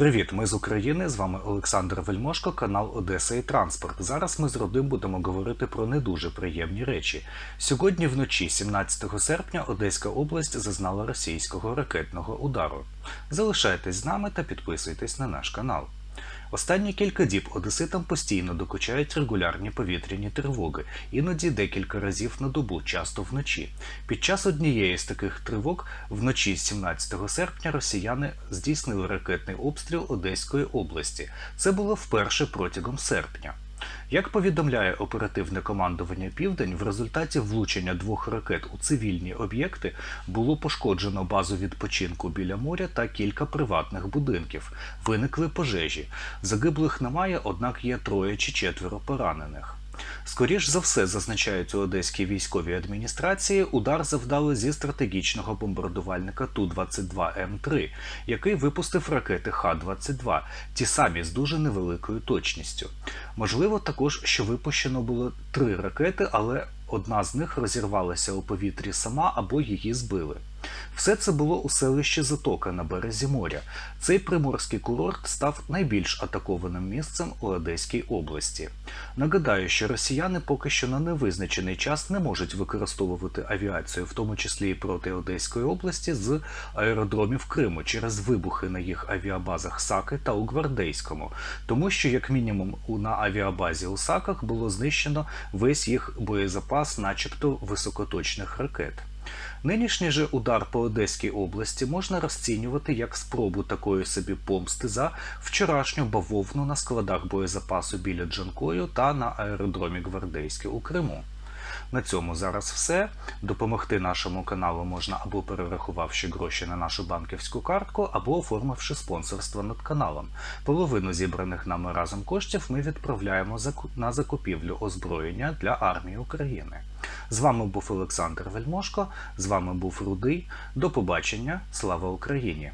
Привіт, ми з України. З вами Олександр Вельмошко, канал Одеса і Транспорт. Зараз ми з родим будемо говорити про не дуже приємні речі. Сьогодні вночі, 17 серпня, Одеська область зазнала російського ракетного удару. Залишайтесь з нами та підписуйтесь на наш канал. Останні кілька діб одеситам постійно докучають регулярні повітряні тривоги, іноді декілька разів на добу, часто вночі. Під час однієї з таких тривог вночі 17 серпня росіяни здійснили ракетний обстріл Одеської області. Це було вперше протягом серпня. Як повідомляє оперативне командування Південь, в результаті влучення двох ракет у цивільні об'єкти було пошкоджено базу відпочинку біля моря та кілька приватних будинків. Виникли пожежі. Загиблих немає, однак є троє чи четверо поранених. Скоріш за все, зазначають у Одеській військовій адміністрації, удар завдали зі стратегічного бомбардувальника Ту-22М3, який випустив ракети Х-22, ті самі з дуже невеликою точністю. Можливо, також, що випущено було три ракети, але одна з них розірвалася у повітрі сама або її збили. Все це було у селищі Затока на березі моря. Цей приморський курорт став найбільш атакованим місцем у Одеській області. Нагадаю, що росіяни поки що на невизначений час не можуть використовувати авіацію, в тому числі і проти Одеської області, з аеродромів Криму через вибухи на їх авіабазах Саки та у Гвардейському, тому що, як мінімум, на авіабазі у Саках було знищено весь їх боєзапас, начебто високоточних ракет. Нинішній же удар по Одеській області можна розцінювати як спробу такої собі помсти за вчорашню бавовну на складах боєзапасу біля Джанкою та на аеродромі Гвардейське у Криму. На цьому зараз все. Допомогти нашому каналу можна або перерахувавши гроші на нашу банківську картку, або оформивши спонсорство над каналом. Половину зібраних нами разом коштів ми відправляємо на закупівлю озброєння для армії України. З вами був Олександр Вельмошко, з вами був Рудий. До побачення. Слава Україні!